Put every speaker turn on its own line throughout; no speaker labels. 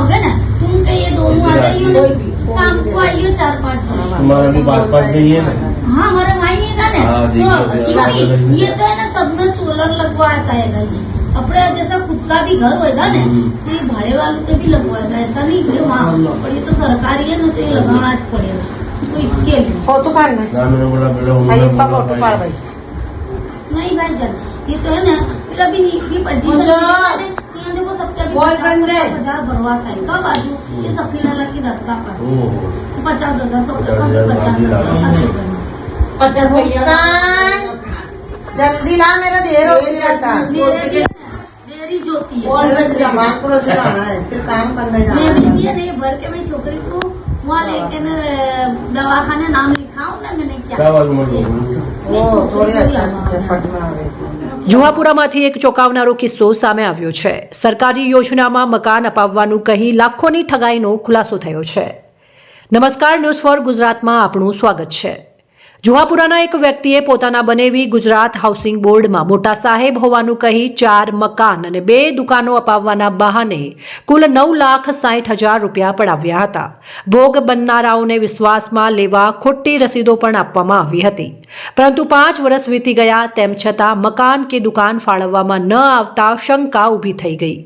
आओगे ना तुम के ये दोनों आ जाइए ना शाम को आइए चार पाँच बजे
तुम्हारा भी बात बात नहीं है ना
हाँ हमारा माई नहीं था ना
हाँ,
तो
देखिए,
क्योंकि
देखिए।
ये तो है ना सब में सोलर लगवाता है घर में अपने जैसा खुद का भी घर होएगा ना
हम्म।
तो ये भाड़े वालों के भी लगवाएगा ऐसा नहीं कि वहाँ पर ये तो सरकारी है ना तो ये लगाना पड़ेगा तो इसके लिए
फोटो पाड ना
ना मैंने बोला बेटा
आई
उन्होंने
पप्पा
बोला
फोटो
भाई,
पाड भाई
नहीं भाई जान ये तो है ना फिर अभी नहीं ये पच्चीस सपने देखो सबके हजार भरवा था कब आज ये सपने लाला की दबका पास पचास हजार तो पास पचास हजार
पचास मुस्कान जल्दी ला मेरा देर हो गई बेटा
मेरी ज्योति है
फिर काम करने जाना
नहीं भर के मेरी छोकरी को वहाँ लेके दवाखाने नाम लिखाऊ ना मैंने क्या
थोड़ी अच्छा
જુહાપુરામાંથી એક ચોંકાવનારો કિસ્સો સામે આવ્યો છે. સરકારી યોજનામાં મકાન અપાવવાનું કહી લાખોની ઠગાઈનો ખુલાસો થયો છે. નમસ્કાર, ન્યૂઝ ફોર ગુજરાતમાં આપણું સ્વાગત છે. જુહાપુરાના એક વ્યક્તિએ પોતાના બનેવી ગુજરાત હાઉસિંગ બોર્ડમાં મોટા સાહેબ હોવાનું કહી ચાર મકાન અને બે દુકાનો અપાવવાના બહાને કુલ નવ લાખ સાઠ હજાર રૂપિયા પડાવ્યા હતા. ભોગ બનનારાઓને વિશ્વાસમાં લેવા ખોટી રસીદો પણ આપવામાં આવી હતી. પરંતુ પાંચ વર્ષ વીતી ગયા તેમ છતાં મકાન કે દુકાન ફાળવવામાં ન આવતા શંકા ઊભી થઈ ગઈ.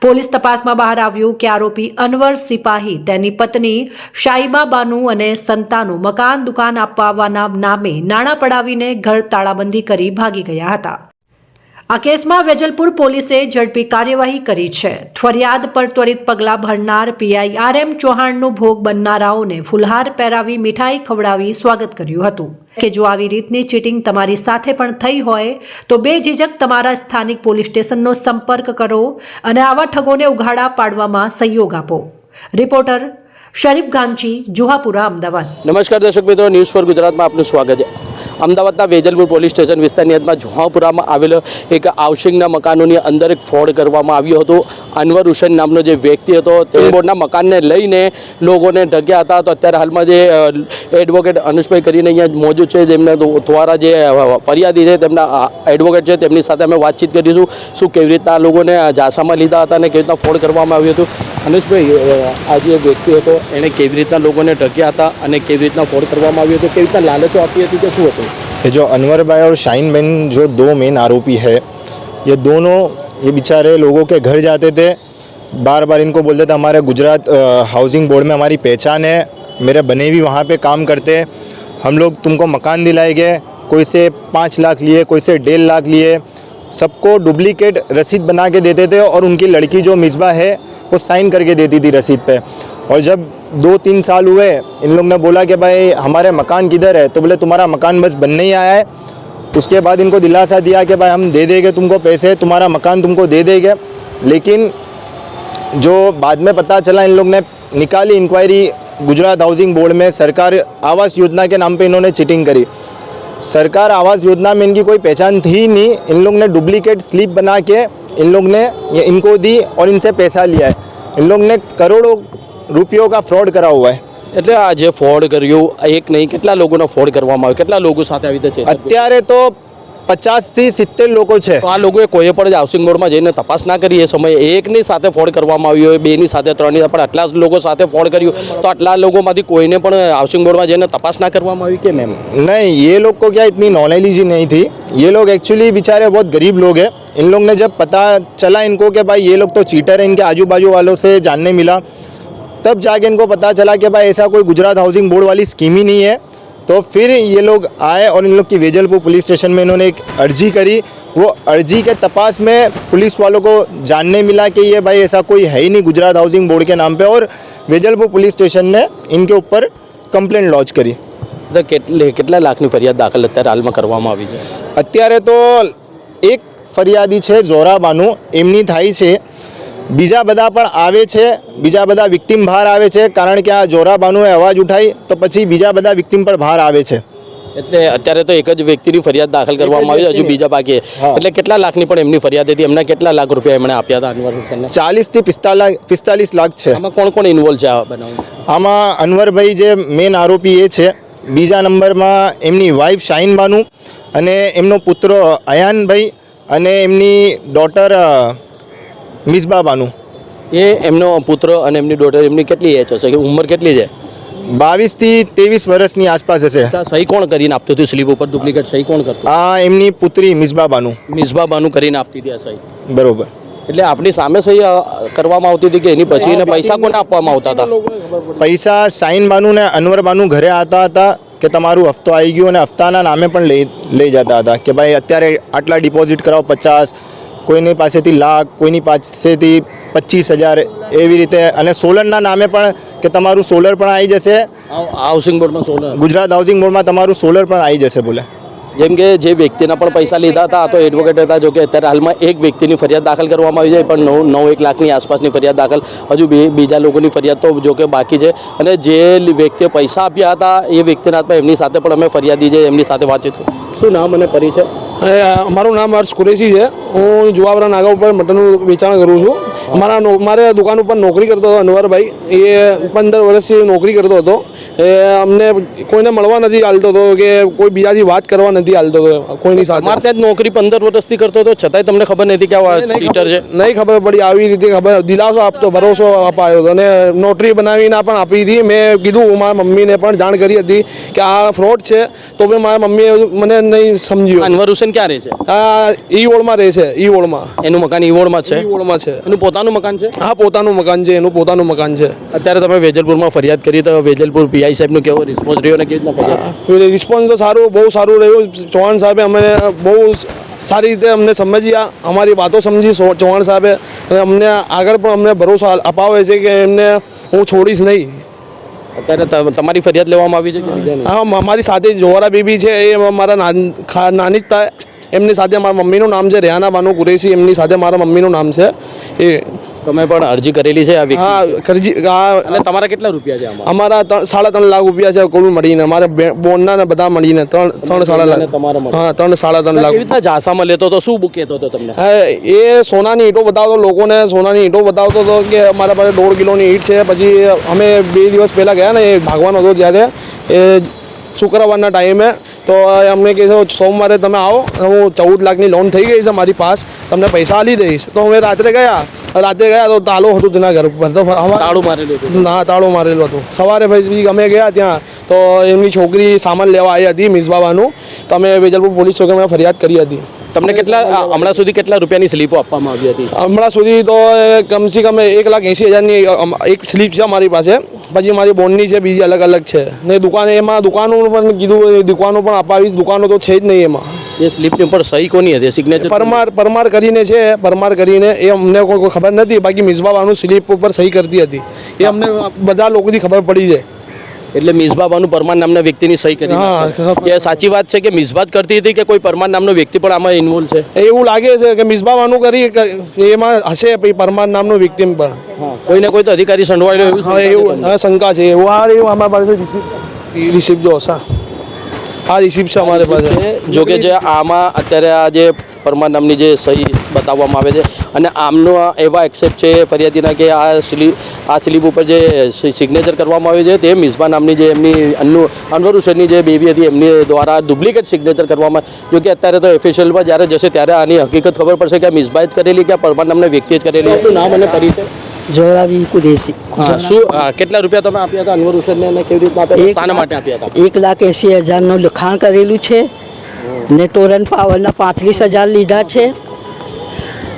પોલીસ તપાસમાં બહાર આવ્યું કે આરોપી અનવર સિપાહી, તેની પત્ની શાઈબા અને સંતાનું મકાન દુકાન અપાવવાના નામે નાણાં પડાવીને ઘર તાળાબંધી કરી ભાગી ગયા હતા. આ કેસમાં વેજલપુર પોલીસે ઝડપી કાર્યવાહી કરી છે. ફરિયાદ પર ત્વરિત પગલાં ભરનાર પીઆઈ આર એમ ચૌહાણનું ભોગ બનનારાઓને ફુલહાર પહેરાવી મીઠાઈ ખવડાવી સ્વાગત કર્યું હતું. કે જો આવી રીતની ચીટિંગ તમારી સાથે પણ થઈ હોય, તો બે ઝીઝક તમારા સ્થાનિક પોલીસ સ્ટેશનનો સંપર્ક કરો અને આવા ઠગોને ઉઘાડા પાડવામાં સહયોગ આપો. રિપોર્ટર શરીફ ગાંચી, જુહાપુરા, અમદાવાદ.
નમસ્કાર દર્શક મિત્રો, ન્યૂઝ ફોર ગુજરાતમાં આપનું સ્વાગત છે. અમદાવાદના વેજલપુર પોલીસ સ્ટેશન વિસ્તારની હદમાં જુહાપુરામાં આવેલો એક હાઉસિંગના મકાનોની અંદર એક ફ્રોડ કરવામાં આવ્યો હતો. અનવર હુસેન નામનો જે વ્યક્તિ હતો તે બોર્ડના મકાનને લઈને લોકોને ઢગ્યા હતા. તો અત્યારે હાલમાં જે એડવોકેટ અનુષભાઈ કરીને અહીંયા મોજૂદ છે જેમના દ્વ- દ્વારા જે ફરિયાદી છે તેમના એડવોકેટ છે તેમની સાથે અમે વાતચીત કરીશું. શું કેવી રીતના લોકોને ઝાંસામાં લીધા હતા અને કેવી રીતના ફ્રોડ કરવામાં આવ્યું હતું? અનુષભાઈ અ, આ જે વ્યક્તિ હતો એણે કેવી રીતના લોકોને ઢગ્યા હતા અને કેવી રીતના ફ્રોડ કરવામાં આવ્યું હતું કેવી રીતના લાલચો આપી હતી કે શું હતું
ये जो अनवर भाई और शाइन बहन जो दो मेन आरोपी है ये दोनों ये बेचारे लोगों के घर जाते थे बार बार इनको बोलते थे हमारे गुजरात अ, हाउसिंग बोर्ड में हमारी पहचान है मेरे बने भी वहाँ पे काम करते हैं हम लोग तुमको मकान दिलाएंगे कोई से पाँच लाख लिए कोई से डेढ़ लाख लिए सबको डुप्लीकेट रसीद बना के देते थे और उनकी लड़की जो मिसबा है, वो साइन करके देती थी रसीद पे। और जब दो तीन साल हुए, इन लोग ने बोला कि भाई, हमारे मकान किधर है? तो बोले, तुम्हारा मकान बस बनने ही आया है। उसके बाद इनको दिलासा दिया कि भाई, हम दे देंगे तुमको पैसे, तुम्हारा मकान तुमको दे देंगे। लेकिन जो बाद में पता चला, इन लोग ने निकाली इंक्वायरी गुजरात हाउसिंग बोर्ड में, सरकार आवास योजना के नाम पे इन्होंने चीटिंग करी। सरकार आवास योजना में इनकी कोई पहचान थी ही नहीं इन लोग ने डुप्लीकेट स्लिप बना के इन लोग ने ये इनको दी और इनसे पैसा लिया है इन लोग ने करोड़ों रुपयों का फ्रॉड करा हुआ है
એટલે આ જે ફ્રોડ કર્યું એક નહીં કેટલા લોકોનો ફ્રોડ કરવામાં આવ્યો કેટલા લોકો સાથે આવી રીતે છે
અત્યારે તો પચાસથી સિત્તેર લોકો છે
તો આ લોકોએ કોઈએ પણ જ હાઉસિંગ બોર્ડમાં જઈને તપાસ ના કરી એ સમયે એકની સાથે ફ્રોડ કરવામાં આવ્યો હોય બેની સાથે ત્રણની પણ આટલા જ લોકો સાથે ફ્રોડ કર્યું તો આટલા લોકોમાંથી કોઈને પણ હાઉસિંગ બોર્ડમાં જઈને તપાસ ના કરવામાં આવી કેમ એમ
नहीं ये लोग को क्या इतनी नॉलेज ही नहीं थी ये लोग एक्चुअली बेचारे बहुत गरीब लोग हैं इन लोग ने जब पता चला इनको कि भाई ये लोग तो चीटर हैं इनके आजू बाजू वालों से जानने मिला तब जाके इनको पता चला कि भाई ऐसा कोई गुजरात हाउसिंग बोर्ड वाली स्कीम ही नहीं है तो फिर ये लोग आए और इन लोग की वेजलपुर पुलिस स्टेशन में इन्होंने एक अर्जी करी वो अर्जी के तपास में पुलिस वालों को जानने मिला कि ये भाई ऐसा कोई है ही नहीं गुजरात हाउसिंग बोर्ड के नाम पे और वेजलपुर पुलिस स्टेशन ने इनके ऊपर कंप्लेंट लॉन्च करी
તો કેટલે કેટલા લાખની ફરિયાદ દાખલ અત્યારે હાલમાં કરવામાં આવી છે
અત્યારે તો એક ફરિયાદી છે જોરાબાનું એમની થાય છે બીજા બધા પણ આવે છે બીજા બધા વિક્ટીમ બહાર આવે છે કારણ કે આ જોરાબાનુએ અવાજ ઉઠાય તો પછી બીજા બધા વિક્ટીમ પણ બહાર આવે છે.
એટલે અત્યારે તો એક જ વ્યક્તિની ફરિયાદ દાખલ કરવામાં આવી હજુ બીજા બાકી એટલે કેટલા લાખની પણ એમની ફરિયાદ હતી એમના કેટલા લાખ રૂપિયા એમણે આપ્યા હતા અનવર હુસેનને?
ચાલીસથી પિસ્તાલીસ પિસ્તાલીસ લાખ છે.
આમાં કોણ કોણ ઇન્વોલ્વ છે
આમાં અનવરભાઈ જે મેન આરોપી એ છે બીજા નંબરમાં એમની વાઈફ શાહીન બાનુ અને એમનો પુત્ર અયાનભાઈ અને એમની ડોટર મિસબા બાનુ
એ એમનો પુત્ર અને એમની ડોટર એમની કેટલી એજ હશે? કે ઉંમર કેટલી છે?
બાવીસથી ત્રેવીસ વર્ષની આસપાસ હશે.
સહી કોણ કરીને આપતું હતું સ્લીપ ઉપર? ડુપ્લિકેટ સહી કોણ કરતું?
આ એમની પુત્રી મિસબા બાનુ
મિસબા બાનું કરીને આપતી હતી આ સહી.
બરોબર.
એટલે આપણી સામે સહી કરવામાં આવતી હતી કે એની પછી એને પૈસા કોને આપવામાં આવતા હતા?
પૈસા સાઈન બાનુ ને અનવર બાનુ ઘરે આવતા હતા કે તમારું હફતો આવી ગયું અને હફતાના નામે પણ લઈ લઈ જતા હતા કે ભાઈ અત્યારે આટલા ડિપોઝિટ કરાવો પચાસ કોઈની પાસેથી લાખ કોઈની પાસેથી પચીસ હજાર એવી રીતે. અને સોલરના નામે પણ કે તમારું સોલર પણ આવી જશે.
હાઉસિંગ બોર્ડમાં સોલર.
ગુજરાત હાઉસિંગ બોર્ડમાં તમારું સોલર પણ આવી જશે બોલે.
જેમ કે જે વ્યક્તિના પણ પૈસા લીધા હતા તો એડવોકેટ હતા, જો કે અત્યારે હાલમાં એક વ્યક્તિની ફરિયાદ દાખલ કરવામાં આવી છે, પણ નવ નવ એક લાખની આસપાસની ફરિયાદ દાખલ, હજુ બે, બીજા લોકોની ફરિયાદ તો જો કે બાકી છે. અને જે વ્યક્તિએ પૈસા આપ્યા હતા, એ વ્યક્તિના હાથમાં એમની સાથે પણ અમે ફરિયાદી છે એમની સાથે વાતચીત શું નામ અને પરિચય?
મારું નામ હર્ષ કુરેશી છે. હું જુવાવરા નાગા ઉપર મટનનું વેચાણ કરું છું. મારા મારે દુકાન ઉપર નોકરી કરતો હતો અનવરભાઈ. એ પંદર વર્ષથી નોકરી કરતો હતો. એ અમને કોઈને મળવા નથી હાલતો હતો કે કોઈ બીજાથી વાત કરવા નથી હાલતો હતો કોઈની સાથે.
મારે ત્યાં નોકરી પંદર વર્ષથી કરતો હતો છતાંય તમને ખબર નથી કે આ હીટર છે.
નહીં ખબર પડી આવી રીતે ખબર દિલાસો આપતો ભરોસો અપાયો હતો. અને નોટરી બનાવીને પણ આપી હતી. મેં કીધું મારા મમ્મીને પણ જાણ કરી હતી કે આ ફ્રોડ છે તો બી મારા મમ્મીએ મને નહીં સમજ્યું.
અનવર હુસેન ક્યાં રહે છે?
આ ઈ ઓળમાં રહે છે ઈ ઓળમાં
એનું મકાન ઈવોડમાં છે?
ઈ ઓળમાં છે.
એનું પોતાનું મકાન છે?
હા પોતાનું મકાન છે એનું પોતાનું મકાન છે.
અત્યારે તમે વેજલપુરમાં ફરિયાદ કરી તો વેજલપુર પીઆઈ સાહેબનો કેવો રિસ્પોન્સ રહ્યો ને કેવી રીતના
રિસ્પોન્સ તો સારું બહુ સારું રહ્યું. ચૌહાણ સાહેબે અમને બહુ સારી રીતે અમને સમજ્યા અમારી વાતો સમજી ચૌહાણ સાહેબે. અને અમને આગળ પણ અમને ભરોસો અપાવે છે કે એમને હું છોડીશ નહીં.
અત્યારે તમારી ફરિયાદ લેવામાં આવી છે
હા અમારી મારી સાથે જોવારા બેબી છે એ મારા નાન- જ એમની સાથે મારા મમ્મીનું નામ છે રેહાના બાનુ કુરેશી એમની સાથે મારા મમ્મીનું નામ છે. એ
તમે પણ અરજી કરેલી છે
હા અરજી
અને તમારા કેટલા રૂપિયા છે
અમારા સાડા ત્રણ લાખ રૂપિયા છે કુલ મળીને. અમારે બોનના ને બધા મળીને ત્રણ ત્રણ સાડા લાખ. હા ત્રણ સાડા ત્રણ લાખ.
રીતના ઝાસામાં લેતો હતો? શું કહેતો હતો તમને?
હા, એ સોનાની ઈંટો બતાવતો લોકોને સોનાની ઈંટો બતાવતો હતો કે અમારા પાસે દોઢ કિલોની ઈંટ છે. પછી અમે બે દિવસ પહેલાં ગયા ને એ ભાગવાનો હતો ત્યારે. એ શુક્રવારના ટાઈમે તો અમને કીધું સોમવારે તમે આવો હું ચૌદ લાખની લોન થઈ ગઈ છે મારી પાસ તમને પૈસા આપી દઈશ. તો અમે રાત્રે ગયા રાત્રે ગયા તો તાળો હતું તેના ઘર ઉપર. તો
તાળું મારેલું હતું.
ના તાળું મારેલો હતો. સવારે પછી અમે ગયા ત્યાં તો એમની છોકરી સામાન લેવા આવી હતી મિસબાવાનું તો અમે વેજલપુર પોલીસ ચોકીમાં ફરિયાદ કરી હતી.
તમને કેટલા હમણાં સુધી કેટલા રૂપિયાની સ્લીપો આપવામાં આવી હતી?
હમણાં સુધી તો કમસે કમ એક લાખ એંસી હજારની એક સ્લીપ છે મારી પાસે. પછી મારી બોનની છે બીજી અલગ અલગ છે. ને દુકાન એમાં દુકાનો પણ કીધું દુકાનો પણ અપાવીશ દુકાનો તો છે જ નહીં એમાં.
એ સ્લીપની ઉપર સહી કોની હતી? સિગ્નેચર
પરમાર પરમાર કરીને છે પરમાર કરીને એ અમને કોઈ ખબર નથી. બાકી મિસબાવાનું સ્લીપ ઉપર સહી કરતી હતી. એ અમને બધા લોકોથી ખબર પડી છે
એટલે મિસબાબાનું પરમાર નામના વ્યક્તિની સહી કરી એ સાચી વાત છે કે મિસબા જ કરતી હતી કે કોઈ પરમાર નામનો વ્યક્તિ પણ આમાં ઇન્વોલ્વ છે?
એવું લાગે છે કે મિસબાબાનું કરી કે એમાં હશે પછી પરમાર નામનો વ્યક્તિ પણ.
કોઈને કોઈ તો અધિકારી સંડવાયેલો એવું
એવું શંકા છે. એવું આ એવું અમારા પાસે રિસિપ્ટ જો હશે આ રિસિપ્ટ છે અમારી પાસે.
છે. જો કે જે આમાં અત્યારે આ જે પરમાર નામની જે સહી બતાવવામાં આવે છે અને આમનો એવા એક્સેપ્ટ છે ફરિયાદીના કે આ સ્લીપ આ સ્લીપ ઉપર જે સિગ્નેચર કરવામાં આવે છે તે મિસબા નામની જે એમની અનુ અનવર હુસેનની જે બેબી હતી એમની દ્વારા ડુપ્લિકેટ સિગ્નેચર કરવામાં જો કે અત્યારે તો ઓફિશિયલમાં જ્યારે જશે ત્યારે આની હકીકત ખબર પડશે કે આ મિસબાએ જ કરેલી કે આ પરમાર નામના વ્યક્તિએ જ કરેલી. નામ અને પરિચય?
જોરાવી કુદેશી.
હા શું કેટલા રૂપિયા તમે આપ્યા હતા અનવર હુસેનને અને કેવી રીતના આપ્યા
એક
શાના માટે આપ્યા હતા?
એક લાખ એંસી હજારનું લખાણ કરેલું છે. ને ટોરન પાવરના પાંત્રીસ હજાર લીધા છે.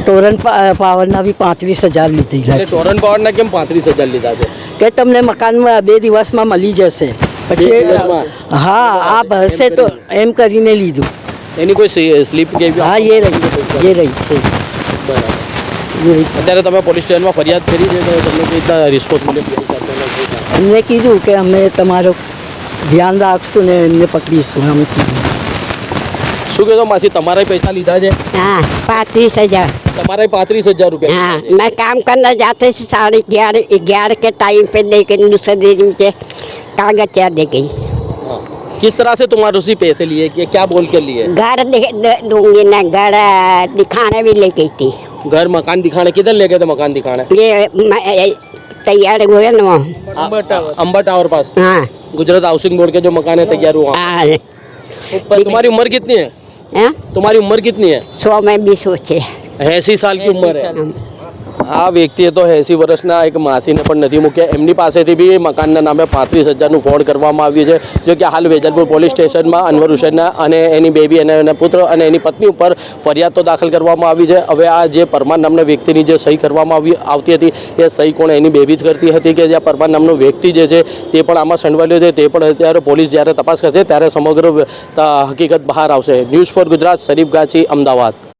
ટોરન પાવરના બી પાંત્રીસ હજાર લીધેલા
એટલે
છે.
ટોરન પાવરના કેમ પાંત્રીસ હજાર લીધા છે?
કે તમને મકાનમાં બે દિવસમાં મળી જશે. પછી હા આ ભરશે તો એમ કરીને લીધું.
એની કોઈ સ્લીપ કે
હા એ રહી એ રહી છે. રહી.
અત્યારે તમે પોલીસ સ્ટેશનમાં ફરિયાદ કરી છે તો તમને કઈ રીતના રિસ્પોન્સ મળ્યો
એમને કીધું કે અમે તમારું ધ્યાન રાખશું ને એમને પકડીશું અમે કીધું
શું કહેશો માસી તમારા પૈસા લીધા છે
हाँ पैंतीस हजार
તમારા પાંત્રીસ હજાર રૂપિયા
हाँ मैं काम करना जाते से साढ़े ग्यारह ग्यारह के टाइम पे दे के दूसरे दिन मुझे कागज क्या दे गई
हाँ। किस तरह से तुम्हारे उसी पैसे लिए कि क्या बोल के लिए
घर दे दे- दूंगी ना घर आ, दिखाने भी ले गई थी
घर मकान दिखाने किधर ले गए थे मकान दिखाने
ये मैं- ये तैयार हुए ना वो
अंबा टावर पास
हाँ
गुजरात हाउसिंग बोर्ड के जो मकान है तैयार हुआ
हाँ
पर तुम्हारी उम्र कितनी है
हाँ?
तुम्हारी उम्र कितनी है
सौ में भी सोचे
ऐसी साल की उम्र है આ વ્યક્તિએ તો એંસી વર્ષના એક માસીને પણ નથી મૂક્યા. એમની પાસેથી બી મકાનના નામે પાંત્રીસ હજારનું ફ્રોડ કરવામાં આવ્યું છે. જો કે હાલ વેજલપુર પોલીસ સ્ટેશનમાં અનવર હુસેનના અને એની બેબી અને એના પુત્ર અને એની પત્ની ઉપર ફરિયાદ તો દાખલ કરવામાં આવી છે. હવે આ જે પરમાર નામના વ્યક્તિની જે સહી કરવામાં આવી, આવતી હતી, એ સહી કોણ એની બેબી જ કરતી હતી કે જે પરમાર નામનો વ્યક્તિ જે છે, તે પણ આમાં સંડવાયેલો છે. તે પણ અત્યારે પોલીસ જ્યારે તપાસ કરશે, ત્યારે સમગ્ર હકીકત બહાર આવશે. News for Gujarat, Sharif Ganchi, Ahmedabad.